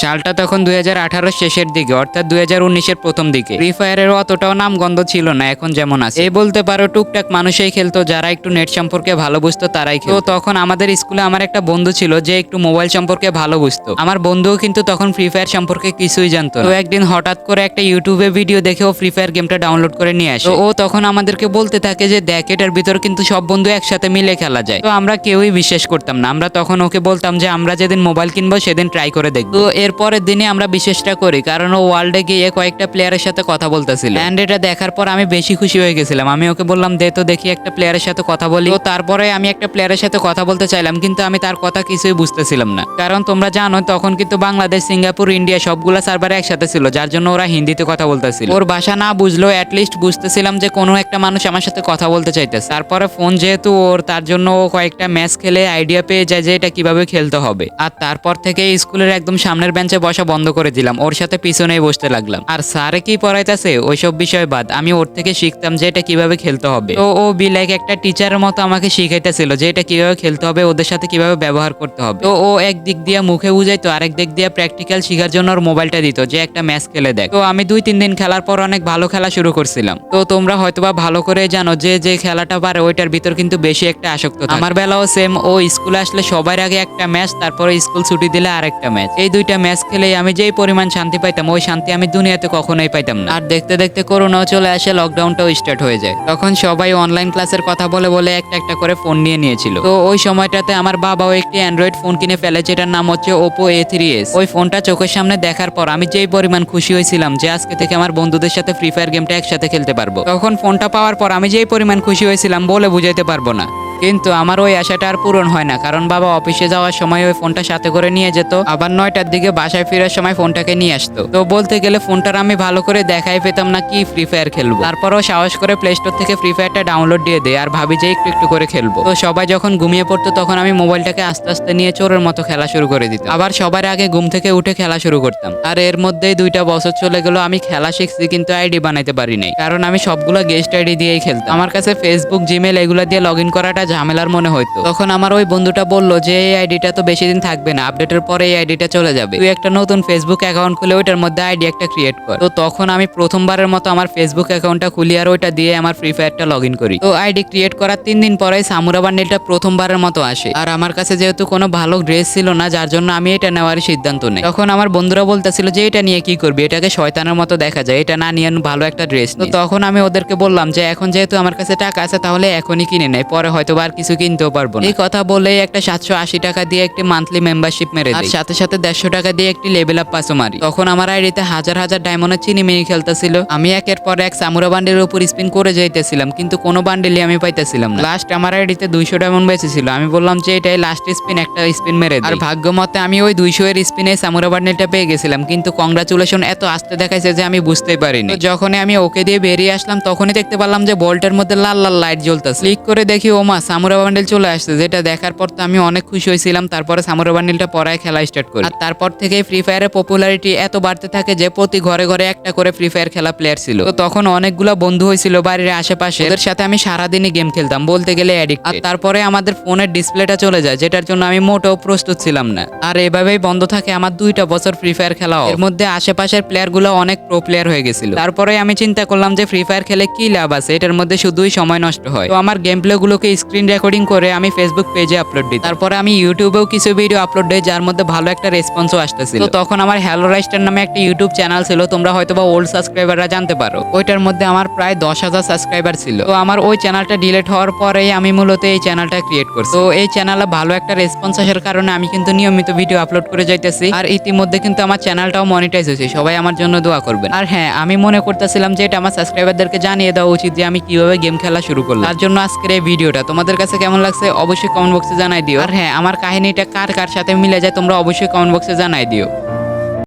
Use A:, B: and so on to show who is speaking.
A: সালটা তখন দুই হাজার আঠারো শেষের দিকে, অর্থাৎ দুই হাজার প্রথম দিকে। ফ্রি ফায়ারের অতটাও নাম গন্ধ ছিল না, এখন যেমন আছে। এই বলতে পারো, টুকটাক মানুষই খেলতো, যারা একটু নেট সম্পর্কে ভালো বুঝতো, তারাই খেলতো। তখন আমাদের স্কুলে আমার একটা বন্ধু ছিল, যে একটু মোবাইল সম্পর্কে ভালো বুঝতো। আমার বন্ধুও কিন্তু তখন ফ্রি ফায়ার সম্পর্কে কিছুই জানতো তো একদিন হঠাৎ করে একটা ইউটিউবে ভিডিও দেখে ও ফ্রি ফায়ার গেমটা ডাউনলোড করে নিয়ে আসে। ও তখন আমাদেরকে বলতে থাকে যে, দেখ, এটার ভিতর কিন্তু সব বন্ধু একসাথে মিলে খেলা যায়। তো আমরা কেউই বিশ্বাস করতাম না। আমরা তখন ওকে বলতাম যে, আমরা যেদিন মোবাইল কিনবো, সেদিন ট্রাই করে দেখব। তো এর পরের দিনে আমরা বিশ্বাসটা করি কারণ ও ওয়ার্ল্ডে গিয়ে কয়েকটা প্লেয়ারের সাথে কথা বলতেছিল। অ্যান্ড এটা দেখার পর আমি বেশি খুশি হয়ে গেছিলাম। আমি ওকে বললাম দে তো দেখি একটা প্লেয়ারের সাথে কথা বলি। তো তারপরে আমি একটা প্লেয়ারের সাথে কথা বলতে চাইলাম কিন্তু আমি তার কথা কিছুই বুঝতেছিলাম না। কারণ তোমরা জানো তখন কিন্তু বাংলাদেশ সিঙ্গাপুর ইন্ডিয়া সবগুলা সার্ভারে একসাথে ছিল যার জন্য ওরা হিন্দিতে কথা বলতেছিল। ওর ভাষা না বুঝলেও অ্যাটলিস্ট বুঝতেছিলাম যে কোনো একটা মানুষ আমার সাথে কথা বলতে চাইতেছে। তারপরে ফোন যেহেতু ওর তার জন্য ও কয়েকটা ম্যাচ খেলে আইডিয়া পেয়ে যায় যে এটা কীভাবে খেলতে হবে। আর তারপর থেকে স্কুলের একদম সামনের বেঞ্চে বসা বন্ধ করে দিলাম, ওর সাথে পিছনেই বসতে লাগলাম। আর স্যারে কি পড়াইতেছে? ওইসব বিষয় বাদ, আমি ওর থেকে শিখতাম যে এটা কীভাবে খেলতে হবে। তো ও বি লাইক একটা টিচারের মতো আমাকে শিখাইতেছিল যে এটা কীভাবে খেলতে হবে, ওদের সাথে কীভাবে ব্যবহার করতে হবে। তো ও এক দিক দিয়ে মুখে বুঝাইতো, আরেক দিক দিয়ে প্র্যাকটিক্যাল শেখার জন্য ওর মোবাইলটা দিত যে একটা ম্যাচ খেলে দেখ। তো আমি দুই তিন দিন খেলার পর অনেক ভালো খেলা শুরু করছিলাম। তো তোমরা হয়তোবা ভালো করে জানো যে যে খেলাটা পারে, ওইটার ভিতর কিন্তু বেশি একটা আসক্ত। আমার বেলাও সেম ও স্কুলে আসলে সবার আগে একটা ম্যাচ, তারপরে স্কুল ছুটি দিলে আরেকটা ম্যাচ। এই দুইটা ম্যাচ খেলেই আমি যেই পরিমাণ শান্তি পাইতাম, ওই শান্তি আমি দুনিয়াতে কখনোই পাইতাম না। আর দেখতে দেখতে করোনাও চলে আসে লকডাউনটাও স্টার্ট হয়ে যায়। তখন সবাই অনলাইন ক্লাসের কথা বলে বলে একটা একটা করে ফোন নিয়ে নিয়েছিল। তো ওই সময়টাতে আমার বাবাও একটি অ্যান্ড্রয়েড ফোন কিনে ফেলে যেটার নাম হচ্ছে ওপো এ থ্রি এস ওই ফোনটা চোখের সামনে দেখার পর আমি যেই পরিমাণ খুশি হয়েছিলাম যে আজকে থেকে আমার বন্ধুদের সাথে ফ্রি ফায়ার গেমটা একসাথে খেলতে পারব। তখন ফোনটা পাওয়ার পর আমি যেই পরিমাণ খুশি হয়েছিলাম বলে বুঝাইতে পারব না। কিন্তু আমার ওই আশাটা আর পূরণ হয় না। কারণ বাবা অফিসে যাওয়ার সময় ওই ফোনটা সাথে করে নিয়ে যেত, আবার নয়টার দিকে বাসায় ফেরার সময় ফোনটাকে নিয়ে আসতো। তো বলতে গেলে ফোনটার আমি ভালো করে দেখাই পেতাম না কি ফ্রি ফায়ার খেলব। তারপরও সাহস করে প্লে স্টোর থেকে ফ্রি ফায়ারটা ডাউনলোড দিয়ে দেয়, আর ভাবি যে একটু একটু করে খেলব। তো সবাই যখন ঘুমিয়ে পড়তো, তখন আমি মোবাইলটাকে আস্তে আস্তে নিয়ে চোরের মতো খেলা শুরু করে দিতাম। আবার সবার আগে ঘুম থেকে উঠে খেলা শুরু করতাম। আর এর মধ্যেই দুইটা বছর চলে গেল, আমি খেলা শিখছি কিন্তু আইডি বানাইতে পারি নাই। কারণ আমি সবগুলো গেস্ট আইডি দিয়েই খেলতাম। আমার কাছে ফেসবুক জিমেল এগুলো দিয়ে লগ ইন করাটা ঝামেলার মনে হইতো। তখন আমার ওই বন্ধুটা বলল যে এই আইডিটা তো বেশি দিন থাকবে না। আপডেটের পরে এই আইডিটা চলে যাবে। তুই একটা নতুন ফেসবুক অ্যাকাউন্ট খুলে ওইটার মধ্যে আইডি একটা ক্রিয়েট কর। তো তখন আমি প্রথমবারের মতো আমার ফেসবুক অ্যাকাউন্টটা খুলি আর ওইটা দিয়ে আমার ফ্রি ফায়ারটা লগ ইন করি। তো আইডি ক্রিয়েট করার তিন দিন পরে সামুরা বান্ডেলটা প্রথমবারের মতো আসে। আর আমার কাছে যেহেতু কোনো ভালো ড্রেস ছিল না যার জন্য আমি এটা নেওয়ারই সিদ্ধান্ত নেই। তখন আমার বন্ধুরা বলতেছিল যে এটা নিয়ে কি করবি? এটাকে শয়তানের মতো দেখা যায়। এটা না নিয়ে ভালো একটা ড্রেস তো তখন আমি ওদেরকে বললাম যে এখন যেহেতু আমার কাছে টাকা আছে তাহলে এখনই কিনে নেয় পরে হয়তো আর কিছু কিনতেও পারব না। এই কথা বলেই একটা সাতশো আশি টাকা দিয়ে একটি মান্থলি মেম্বারশিপ মেরে আর সাথে সাথে দেড়শো টাকা দিয়ে একটি লেভেল আপ পাসও মারি। তখন আমার আইডিতে হাজার হাজার ডায়মন্ডের চিনি মিনি খেলতেছিল। আমি একের পর এক সামুরা বান্ডেলের উপর স্পিন করে যাইতেছিলাম কিন্তু কোনো বান্ডেলই আমি পাইতেছিলাম না। লাস্ট আমার আইডিতে দুইশো ডায়মন্ড বেঁচেছিল। আমি বললাম যে এটাই লাস্ট স্পিন একটা স্পিন মেরে আর ভাগ্য মতে আমি ওই দুইশো এর স্পিনে সামুরা বান্ডেলটা পেয়ে গেছিলাম কিন্তু কংগ্রাচুলেশন এত আসতে দেখাইছে যে আমি বুঝতেই পারিনি। তো যখনই আমি ওকে দিয়ে বেরিয়ে আসলাম তখনই দেখতে পারলাম যে বলটার মধ্যে লাল লাল লাইট জ্বলতেছে। ক্লিক করে দেখি ওমা সামুরা বান্ডেল চলে আসছে, যেটা দেখার পর তো আমি অনেক খুশি হয়েছিলাম। তারপরে সামুরা বান্ডেলটা পরায় খেলা স্টার্ট করি। আর তারপর থেকে ফ্রি ফায়ারের পপুলারিটি এত বাড়তে থাকে যে প্রতি ঘরে ঘরে একটা করে ফ্রি ফায়ার খেলা প্লেয়ার ছিল। তো তখন অনেকগুলো বন্ধু হয়েছিল বাড়ির আশেপাশে। ওদের সাথে আমি সারাদিনই গেম খেলতাম, বলতে গেলে অ্যাডিক্ট আর তারপরে আমাদের ফোনের ডিসপ্লেটা চলে যায়, যেটার জন্য আমি মোটেও প্রস্তুত ছিলাম না। আর এভাবেই বন্ধ থাকে আমার দুইটা বছর ফ্রি ফায়ার খেলা এর মধ্যে আশেপাশের প্লেয়ারগুলো অনেক প্রো প্লেয়ার হয়ে গেছিল। তারপরে আমি চিন্তা করলাম যে ফ্রি ফায়ার খেলে কি লাভ আছে? এটার মধ্যে শুধুই সময় নষ্ট হয়। তো আমার গেম প্লে গুলোকে স্ক্রিন রেকর্ডিং করে আমি ফেসবুক পেজে আপলোড দিই তারপরে আমি ইউটিউবেও কিছু ভিডিও আপলোড দিই, যার মধ্যে ভালো একটা রেসপন্সও আসতেছিল। তখন আমার হ্যালো রাইস্টার নামে একটা ইউটিউব চ্যানেল ছিল, তোমরা হয়তো বা ওল্ড সাবস্ক্রাইবাররা জানতে পারো। ওইটার মধ্যে আমার প্রায় দশ হাজার সাবস্ক্রাইবার ছিল। তো আমার ওই চ্যানেলটা ডিলিট হওয়ার পরেই আমি মূলত এই চ্যানেলটা ক্রিয়েট করছি। তো এই চ্যানেলে ভালো একটা রেসপন্স আসার কারণে আমি কিন্তু নিয়মিত ভিডিও আপলোড করে যাইতেছি। আর ইতিমধ্যে কিন্তু আমার চ্যানেলটাও মনিটাইজ হয়েছে। সবাই আমার জন্য দোয়া করবেন। আর হ্যাঁ আমি মনে করতেছিলাম যে এটা আমার সাবস্ক্রাইবারদেরকে জানিয়ে দেওয়া উচিত যে আমি কীভাবে গেম খেলা শুরু করলাম। তার জন্য আজকের এই ভিডিওটা তোমাদের কাছে কেমন লাগছে অবশ্যই কমেন্ট বক্সে জানাই দিও। আর হ্যাঁ আমার কাহিনীটা কার কার সাথে মিলে যায় তোমরা অবশ্যই কমেন্ট বক্সে জানাই দিও।